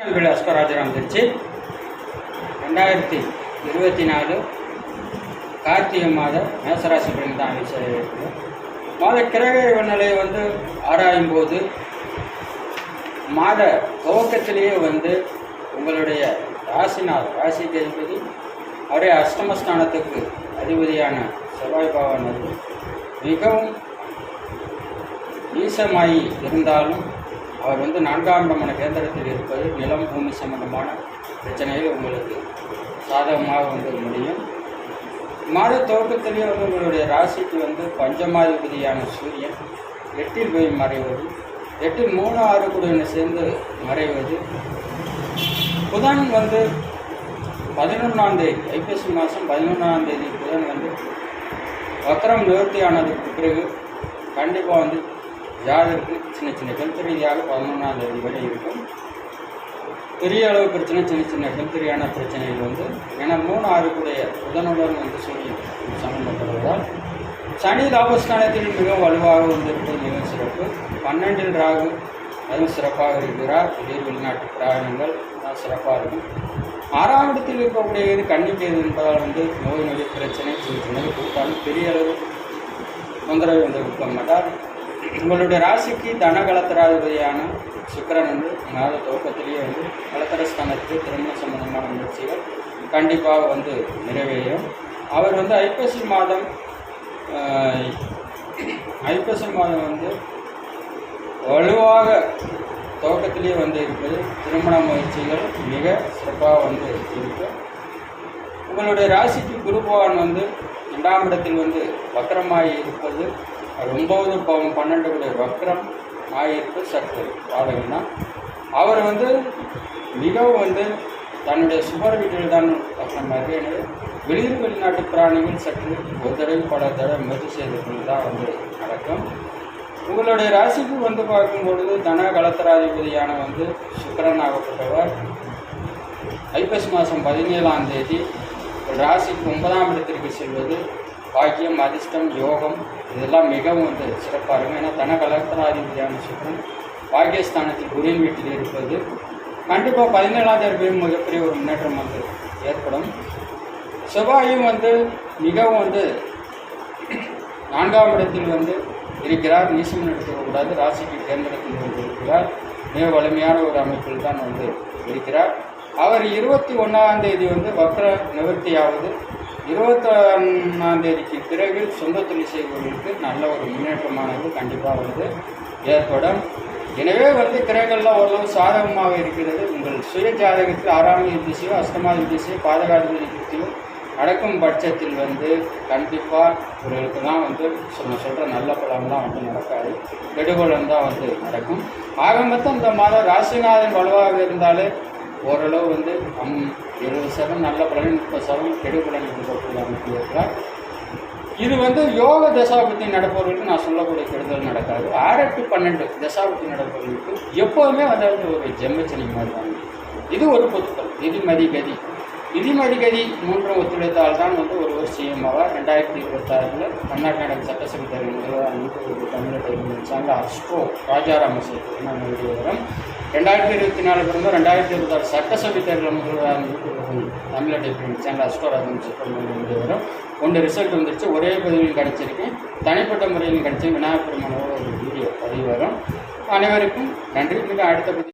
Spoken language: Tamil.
அன்புள்ள அஸ்கராஜராம் திருச்சி. ரெண்டாயிரத்தி இருபத்தி நாலு கார்த்திகை மாத மேசராசி பலன் தான் அமைச்சர் மாத கிரக நிலையை வந்து ஆராயும் போது மாத துவக்கத்திலேயே வந்து உங்களுடைய ராசிநாத் ராசிக்கு அதிபதி அவருடைய அஷ்டமஸ்தானத்துக்கு அதிபதியான செவ்வாய் பகவான் வந்து மிகவும் ஈசமாயி இருந்தாலும் அவர் வந்து நான்காம் இடமான கேந்திரத்தில் இருப்பது நிலம் பூமி சம்பந்தமான பிரச்சனையில் உங்களுக்கு சாதகமாக வந்து முடியும். மாத தோட்டத்திலேயே வந்து உங்களுடைய ராசிக்கு வந்து பஞ்சமாதிபதியான சூரியன் எட்டில் போய் மறைவது எட்டில் மூணு ஆறு கூட சேர்ந்து மறைவது. புதன் வந்து பதினொன்றாம் தேதி ஐப்பசி மாதம் பதினொன்றாம் தேதி புதன் வந்து வக்கரம் நிவர்த்தி ஆனதுக்கு பிறகு கண்டிப்பாக வந்து ஜாதகருக்கு சின்ன சின்ன ஹெல்த் ரீதியாக பதினொன்றாம் தேதி வரை இருக்கும். பெரிய அளவு பிரச்சனை சின்ன சின்ன ஹெல்த் ரீதியான பிரச்சனைகள் வந்து ஏன்னா மூணு ஆறுக்குடைய உடனுடன் வந்து சூரியன் சம்பந்தப்படுவதால் சனி லாபஸ்தானத்தில் மிகவும் வலுவாக வந்திருப்பது மிகவும் சிறப்பு. பன்னெண்டில் ராகு அதுவும் சிறப்பாக இருக்கிறார். திடீர் வெளிநாட்டு பிராயணங்கள் தான் சிறப்பாக இருக்கும். ஆறாம் இடத்தில் இருக்கக்கூடியது கன்னிக்கேது என்பதால் வந்து நோய் நொடி பிரச்சனை சின்ன சின்னது கொடுத்தாலும் பெரிய அளவு தொந்தரவு வந்து கொடுக்க மாட்டார். உங்களுடைய ராசிக்கு தன கலத்தராதிபதியான சுக்கிரன் வந்து மாத துவக்கத்திலேயே வந்து கலத்தர ஸ்தானத்துக்கு திருமண சம்பந்தமான முயற்சிகள் கண்டிப்பாக வந்து நிறைவேறும். அவர் வந்து ஐப்பசி மாதம் ஐப்பசி மாதம் வந்து வலுவாக துவக்கத்திலேயே வந்து இருப்பது திருமண முயற்சிகள் மிக சிறப்பாக வந்து இருக்கும் உங்களுடைய ராசிக்கு குரு பகவான் வந்து இரண்டாம் இடத்தில் வந்து வக்கரமாகி இருப்பது அது பவன் பன்னெண்டுடைய வக்ரம் ஆகியிருப்பது சற்று பாதகம் அவர் வந்து மிகவும் வந்து தன்னுடைய சுவர் வீட்டில் தான் வக்கரமாக எனவே வெளியூர் வெளிநாட்டு பிராணிகள் சற்று ஒரு தடவை பல தடவை முயற்சி செய்து தான் வந்து நடக்கும். உங்களுடைய ராசிக்கு வந்து பார்க்கும் பொழுது தன கலத்தராதிபதியான வந்து சுக்கிரன் ஆகப்பட்டவர். ஐப்பசி மாதம் பதினேழாம் தேதி ஒரு ராசிக்கு ஒன்பதாம் இடத்திற்கு செல்வது பாக்கியம் அதிர்ஷ்டம் யோகம் இதெல்லாம் மிகவும் வந்து சிறப்பாக இருக்கும் ஏன்னா தன கலத்தராதிபதியான சுக்கிரன் பாக்கியஸ்தானத்தில் குருவின் வீட்டில் இருப்பது. கண்டிப்பாக பதினேழாம் தேதி மிகப்பெரிய ஒரு முன்னேற்றம் வந்து ஏற்படும். செவ்வாயும் வந்து மிகவும் வந்து நான்காம் இடத்தில் வந்து இருக்கிறார். நீசமன் எடுத்துக்கக்கூடாது ராசிக்கு கேந்திரத்தில் வந்து இருக்கிறார் மிக வலிமையான ஒரு அமைப்பில் தான் வந்து இருக்கிறார். அவர் இருபத்தி ஒன்றாம் தேதி வந்து வக்ர நிவர்த்தியாவது இருபத்தாம் தேதிக்கு பிறகு சொந்த தொழில் செய்பவர்களுக்கு நல்ல ஒரு முன்னேற்றமானது கண்டிப்பாக வந்து ஏற்படும். எனவே வந்து கிரகங்கள்லாம் ஓரளவு சாதகமாக இருக்கிறது. உங்கள் சுய ஜாதகத்தில் ஆறாம் திசையோ அஷ்டமாதி திசையோ பாதகாதிபதி திசையோ நடக்கும் பட்சத்தில் வந்து கண்டிப்பாக இவர்களுக்கு தான் வந்து நான் சொல்கிற நல்ல பலன்லாம் வந்து நடக்காது. கெடுபலன் தான் வந்து நடக்கும். ஆக மொத்தம் இந்த மாதம் ராசிநாதன் வலுவாக இருந்தாலே ஓரளவு வந்து அம் இருபது சதம் நல்ல பலன் முப்பது சதம் கெடு பலன் அமைப்பு இது வந்து யோக தசாபத்தி நடப்பவர்களுக்கு நான் சொல்லக்கூடிய கெடுதல் நடக்காது. ஆறு டு பன்னெண்டு தசாபத்தி நடப்பவர்களுக்கு எப்போதுமே அதாவது ஒரு ஜெம்மச்சனி மாதிரி தான். இது ஒரு பொதுக்கள் விதிமதி கதி. விதிமதி கதி மூன்று ஒத்துழைத்தால் தான் வந்து ஒரு ஒரு ஆவார் ரெண்டாயிரத்தி இருபத்தாறில் கர்நாடக சட்டசபை தேர்தல் முதல்வர் தமிழக சார்ந்த அஸ்ட்ரோ ராஜாராம சேத்து வரும் ரெண்டாயிரத்தி இருபத்தி நாலு பிறந்த ரெண்டாயிரத்தி இருபத்தாறு சட்டசபை தேர்தல் முதல்வர் தமிழ்நாட்டை சேனல் அஸ்ட்ரோ ராஜன் வரும். ஒன்று ரிசல்ட் வந்துருச்சு. ஒரே பதிவில் கிடச்சிருக்கு. தனிப்பட்ட முறையில் கிடச்சி விநாயகர் பெருமானோட ஒரு வீடியோ பதிவு வரும். அனைவருக்கும் நன்றி. மிக அடுத்த பத்தி